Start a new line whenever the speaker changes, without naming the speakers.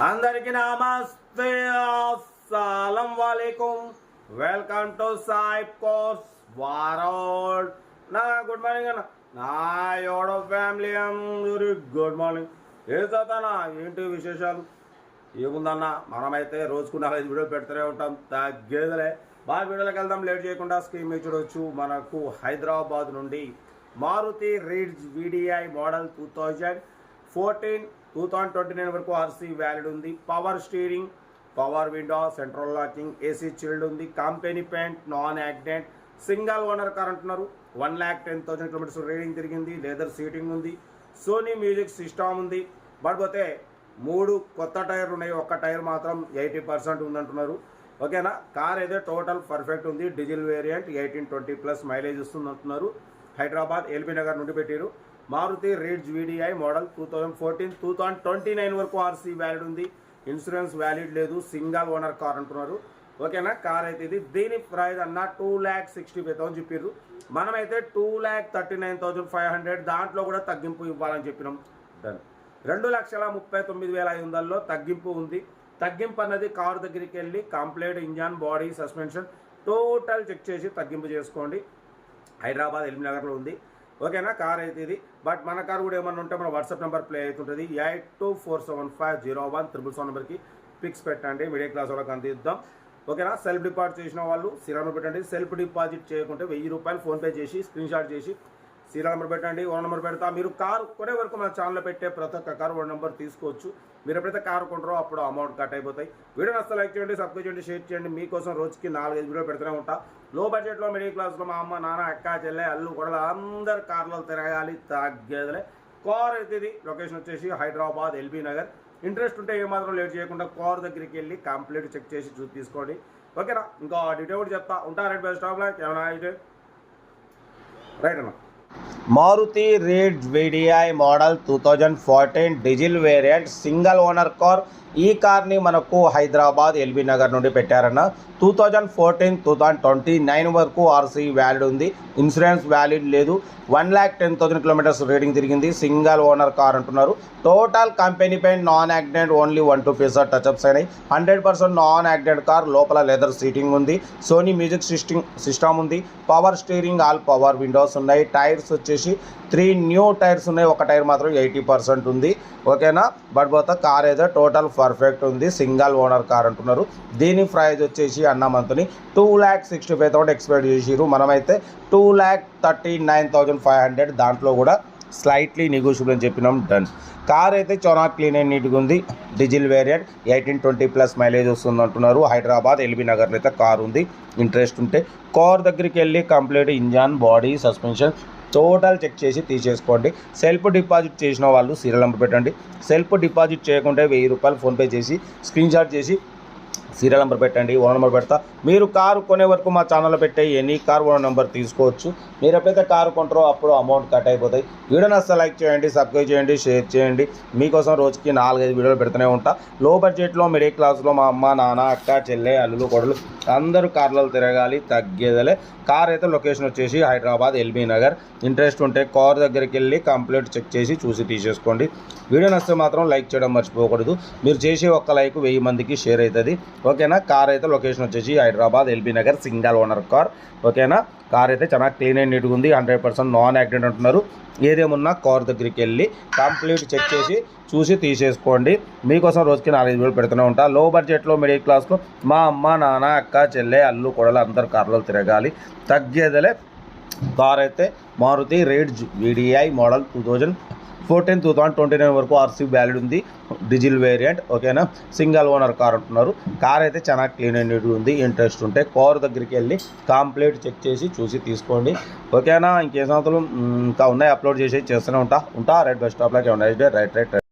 అందరికి నమస్తే. అస్సలం వాలేకుం. వెల్కమ్ టు సాయి కోర్స్ వారోడ్. నా గుడ్ మార్నింగ్ అన్న. నా యోడో ఫ్యామిలీ అందరి గుడ్ మార్నింగ్. ఏ చదువుతానా ఏంటి విశేషాలు? ఏముందన్న? మనమైతే రోజుకు నాలుగైదు వీడియో పెడుతూనే ఉంటాం. తగ్గేదలే. బాగా వీడియోలోకి వెళ్దాం. లేట్ చేయకుండా స్కీమ్ మీద చూడొచ్చు. మనకు హైదరాబాద్ నుండి Maruti Ritz VDI model two thousand fourteen two thousand twenty nine వరకు ఆర్సీ వ్యాలిడ్ ఉంది. Power steering power window central locking AC chilled ఉంది. Company paint non accident single owner car అంటున్నారు. One lakh ten thousand kilometres reading తిరిగింది. Leather seating ఉంది. Sony music system ఉంది. పడిపోతే మూడు కొత్త టైర్లు ఉన్నాయి. ఒక్క టైర్ మాత్రం ఎయిటీ పర్సెంట్ ఉందంటున్నారు. ఓకేనా? కార్ అయితే టోటల్ పర్ఫెక్ట్ ఉంది. Diesel variant eighteen twenty plus mileage ఇస్తుంది అంటున్నారు హైదరాబాద్ ఎల్బీ నగర్ నుండి పెట్టారు. Maruti Ritz VDI model two thousand fourteen two thousand twenty nine వరకు ఆర్సీ వ్యాలిడ్ ఉంది. ఇన్సూరెన్స్ వ్యాలిడ్ లేదు. సింగల్ ఓనర్ కార్ అంటున్నారు. ఓకేనా? కార్ అయితే ఇది. దీని ప్రైస్ అన్న two lakh sixty five thousand చెప్పారు మనమైతే two lakh thirty nine thousand five hundred దాంట్లో కూడా తగ్గింపు ఇవ్వాలని చెప్పినాం. డన్ రెండు లక్షల ముప్పై తొమ్మిది వేల ఐదు వందల్లో తగ్గింపు ఉంది. తగ్గింపు అన్నది కారు దగ్గరికి వెళ్ళి complete engine body suspension total check చేసి తగ్గింపు చేసుకోండి. హైదరాబాద్ ఎల్మినగర్లో ఉంది. ఓకేనా? కార్ అయితే ఇది బట్ మన కార్ కూడా ఏమన్నా ఉంటే మన వాట్సాప్ నెంబర్ ప్లే అవుతుంటుంది. Eight two four seven five zero one triple seven నెంబర్కి పిక్స్ పెట్టండి. మిడిల్ క్లాస్ వాళ్ళకి అందిద్దాం. ఓకేనా? సెల్ఫ్ డిపాజిట్ చేసిన వాళ్ళు సీరియల్ నెంబర్ పెట్టండి. సెల్ఫ్ డిపాజిట్ చేయకుంటే వెయ్యి రూపాయలు ఫోన్పే చేసి స్క్రీన్ షాట్ చేసి సీరియల్ నెంబర్ పెట్టండి. ఓన్ నెంబర్ పెడతా. మీరు కారు కొనే వరకు మన ఛానల్లో పెట్టే ప్రతి ఒక్క కారు ఓన్ నెంబర్ తీసుకోవచ్చు. మీరు ఎప్పుడైతే కారు కొంటారో అప్పుడు అమౌంట్ కట్ అయిపోతాయి. వీడియో నచ్చ లైక్ చేయండి సబ్స్క్రైబ్ చేయండి షేర్ చేయండి. మీకోసం రోజుకి నాలుగైదు వీడియో పెడుతూనే ఉంటా. లో బడ్జెట్లో మిడిల్ క్లాస్లో మా అమ్మ నాన్న అక్క చెల్లె అల్లు కూడా అందరు కార్లో తిరగాలి తగ్గేదలే కార్ అయితే ఇది లొకేషన్ వచ్చేసి హైదరాబాద్ ఎల్బీ నగర్. ఇంట్రెస్ట్ ఉంటే ఏమాత్రం లేట్ చేయకుండా కార్ దగ్గరికి వెళ్ళి కంప్లీట్ చెక్ చేసి చూసి తీసుకోండి. ఓకేనా? ఇంకా డీటెయిల్ చెప్తా. ఉంటారండి బెస్ట్ బస్ స్టాప్లో ఏమైనా అయితే? రైట్ అన్న. Maruti Ritz VDI model two thousand fourteen diesel variant single owner car. ఈ కార్ని మనకు హైదరాబాద్ ఎల్బీ నగర్ నుండి పెట్టారన్న. Two thousand fourteen two thousand twenty nine వరకు ఆర్సీ వ్యాలిడ్ ఉంది. ఇన్సూరెన్స్ వ్యాలిడ్ లేదు. One lakh ten thousand kilometres reading తిరిగింది. Single owner car అంటున్నారు. Total company పైన non accident only one two పీసర్ touch ups అయినాయి. Hundred percent non accident car లోపల leather seating ఉంది. Sony music సిస్టింగ్ సిస్టమ్ ఉంది. Power steering all power windows ఉన్నాయి. Tyres వచ్చేసి త్రీ న్యూ టైర్స్ ఉన్నాయి. ఒక టైర్ మాత్రం ఎయిటీ పర్సెంట్ ఉంది. ఓకేనా? బట్ పోతే కార్ అయితే టోటల్ పర్ఫెక్ట్ ఉంది. సింగల్ ఓనర్ కార్ అంటున్నారు. దీని ప్రైజ్ వచ్చేసి అన్నమంతుని two lakh sixty five thousand expect చేసిరు మనమైతే two lakh thirty nine thousand five hundred దాంట్లో కూడా స్లైట్లీ నెగోషియబుల్ అని చెప్పినాం. డన్. కార్ అయితే చాలా క్లీన్ అండ్ నీట్గా ఉంది. Diesel variant eighteen twenty plus mileage వస్తుంది అంటున్నారు. హైదరాబాద్ ఎల్బీ నగర్లో అయితే కార్ ఉంది. ఇంట్రెస్ట్ ఉంటే కార్ దగ్గరికి వెళ్ళి complete engine body suspension total check చేసి తీసేసుకోండి. సెల్ఫ్ డిపాజిట్ చేసిన వాళ్ళు సీరియల్ నెంబర్ పెట్టండి. సెల్ఫ్ డిపాజిట్ చేయకుంటే వెయ్యి రూపాయలు ఫోన్పే చేసి స్క్రీన్ షాట్ చేసి సీరియల్ నెంబర్ పెట్టండి ఓనర్ నెంబర్ పెడతా. మీరు కారు కొనే వరకు మా ఛానల్లో పెట్టే ఎనీ కార్ ఓనర్ నెంబర్ తీసుకోవచ్చు. మీరు ఎప్పుడైతే కారు కొంటారో అప్పుడు అమౌంట్ కట్ అయిపోతాయి. వీడియో నచ్చితే లైక్ చేయండి సబ్స్క్రైబ్ చేయండి షేర్ చేయండి. మీకోసం రోజుకి నాలుగైదు వీడియోలు పెడుతూనే ఉంటా. లో బడ్జెట్లో మిడిల్ క్లాస్లో మా అమ్మ నాన్న అక్క చెల్లె అల్లులు కొడలు అందరూ కార్లలో తిరగాలి తగ్గేదలే. కార్ అయితే లొకేషన్ వచ్చేసి హైదరాబాద్ ఎల్బీ నగర్. ఇంట్రెస్ట్ ఉంటే కార్ దగ్గరికి వెళ్ళి కంప్లీట్ చెక్ చేసి చూసి తీసేసుకోండి. వీడియో నచ్చితే మాత్రం లైక్ చేయడం మర్చిపోకూడదు. మీరు చేసే ఒక్క లైక్ వెయ్యి మందికి షేర్ అవుతుంది. ఓకేనా? కార్ అయితే లొకేషన్ వచ్చేసి Hyderabad LB Nagar single owner car. ఓకేనా? కార్ అయితే చాలా క్లీన్ అండ్ నీట్గా ఉంది. హండ్రెడ్ పర్సెంట్ నాన్ యాక్సిడెంట్ అంటున్నారు. ఏదేమున్నా కార్ దగ్గరికి వెళ్ళి కంప్లీట్ చెక్ చేసి చూసి తీసేసుకోండి. మీకోసం రోజుకి నాలుగు వేలు పెడుతూనే ఉంటా. లో బడ్జెట్లో మిడిల్ క్లాస్లో మా అమ్మ నాన్న అక్క చెల్లె అల్లు కొడలు అందరు కార్లో తిరగాలి. తగ్గేదలే కార్ అయితే Maruti Ritz VDI model two thousand fourteen two thousand twenty nine వరకు ఆర్సీ వ్యాలిడ్ ఉంది. డీజిల్ వేరియంట్ ఓకేనా సింగల్ ఓనర్ కార్ అంటున్నారు. కార్ అయితే చాలా క్లీన్ అండ్ ఉంది. ఇంట్రెస్ట్ ఉంటే కార్ దగ్గరికి వెళ్ళి కంప్లీట్ చెక్ చేసి చూసి తీసుకోండి. ఓకేనా ఇంకే సంగతులు? ఇంకా ఉన్నాయి. అప్లోడ్ చేసి చేస్తూనే ఉంటా. ఉంటా? రైట్ బస్ స్టాప్లోకి ఉన్నాయి రైట్ రైట్ రైట్